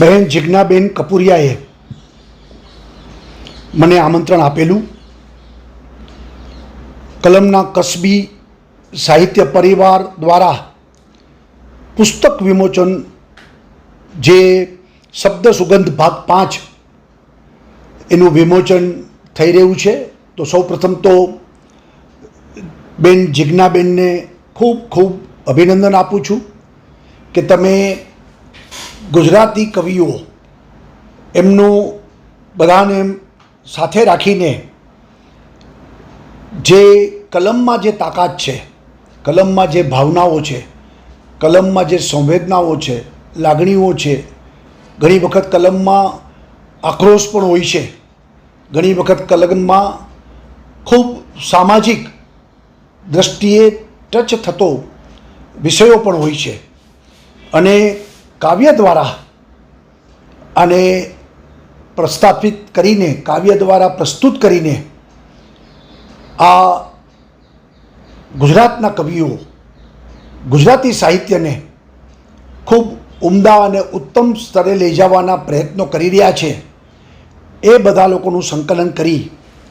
બહેન જિજ્ઞાબેન કપૂરિયાએ મને આમંત્રણ આપેલું. કલમના કસબી સાહિત્ય પરિવાર દ્વારા પુસ્તક વિમોચન જે શબ્દ સુગંધ ભાગ પાંચ એનું વિમોચન થઈ રહ્યું છે. તો સૌ પ્રથમ તો બેન જિજ્ઞાબેનને ખૂબ ખૂબ અભિનંદન આપું છું કે તમે ગુજરાતી કવિઓ એમનું બધાને સાથે રાખીને જે કલમમાં જે તાકાત છે, કલમમાં જે ભાવનાઓ છે, કલમમાં જે સંવેદનાઓ છે, લાગણીઓ છે, ઘણી વખત કલમમાં આક્રોશ પણ હોય છે, ઘણી વખત કલમમાં ખૂબ સામાજિક દ્રષ્ટિએ ટચ થતો વિષયો પણ હોય છે. અને કાવ્ય દ્વારા આને પ્રસ્થાપિત કરીને, કાવ્ય દ્વારા પ્રસ્તુત કરીને આ ગુજરાતના કવિઓ, ગુજરાતી સાહિત્યને ખૂબ ઉમદા અને ઉત્તમ સ્તરે લઈ જવાના પ્રયત્નો કરી રહ્યા છે. એ બધા લોકોનું સંકલન કરી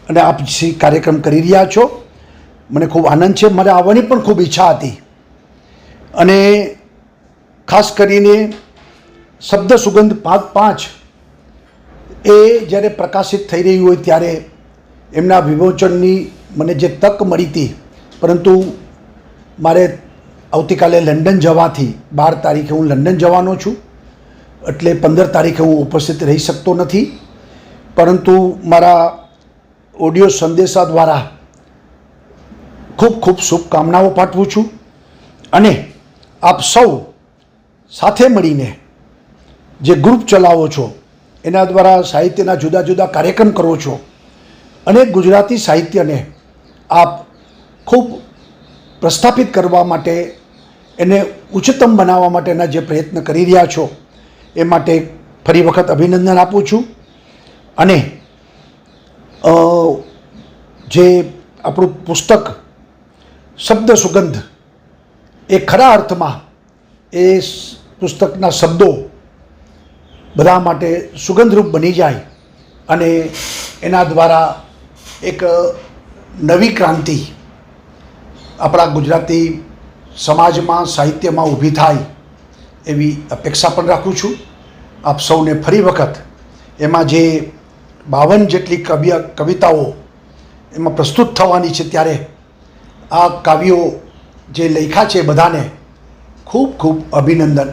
અને આપ જે કાર્યક્રમ કરી રહ્યા છો, મને ખૂબ આનંદ છે. મારે આવવાની પણ ખૂબ ઈચ્છા હતી. અને ખાસ કરીને શબ્દ સુગંધ ભાગ પાંચ એ જ્યારે પ્રકાશિત થઈ રહ્યું હોય ત્યારે એમના વિમોચનની મને જે તક મળી હતી, પરંતુ મારે આવતીકાલે લંડન જવાથી બાર તારીખે હું લંડન જવાનો છું, એટલે પંદર તારીખે હું ઉપસ્થિત રહી શકતો નથી, પરંતુ મારા ઓડિયો સંદેશા દ્વારા ખૂબ ખૂબ શુભકામનાઓ પાઠવું છું અને આપ સૌ સાથે મળીને જે ગ્રુપ ચલાવો છો, એના દ્વારા સાહિત્યના જુદા જુદા કાર્યક્રમ કરો છો, અને ગુજરાતી સાહિત્યને આપ ખૂબ પ્રસ્થાપિત કરવા માટે, એને ઉચ્ચતમ બનાવવા માટેના જે પ્રયત્ન કરી રહ્યા છો, એ માટે ફરી વખત અભિનંદન આપું છું. અને જે આપણું પુસ્તક શબ્દ સુગંધ, એ ખરા અર્થમાં એ પુસ્તકના શબ્દો બધા માટે સુગંધરૂપ બની જાય અને એના દ્વારા એક નવી ક્રાંતિ આપણા ગુજરાતી સમાજમાં, સાહિત્યમાં ઊભી થાય એવી અપેક્ષા પણ રાખું છું. આપ સૌને ફરી વખત એમાં જે બાવન જેટલી કવિ કવિતાઓ એમાં પ્રસ્તુત થવાની છે ત્યારે આ કાવ્યો જે લખ્યા છે બધાને ખૂબ ખૂબ અભિનંદન.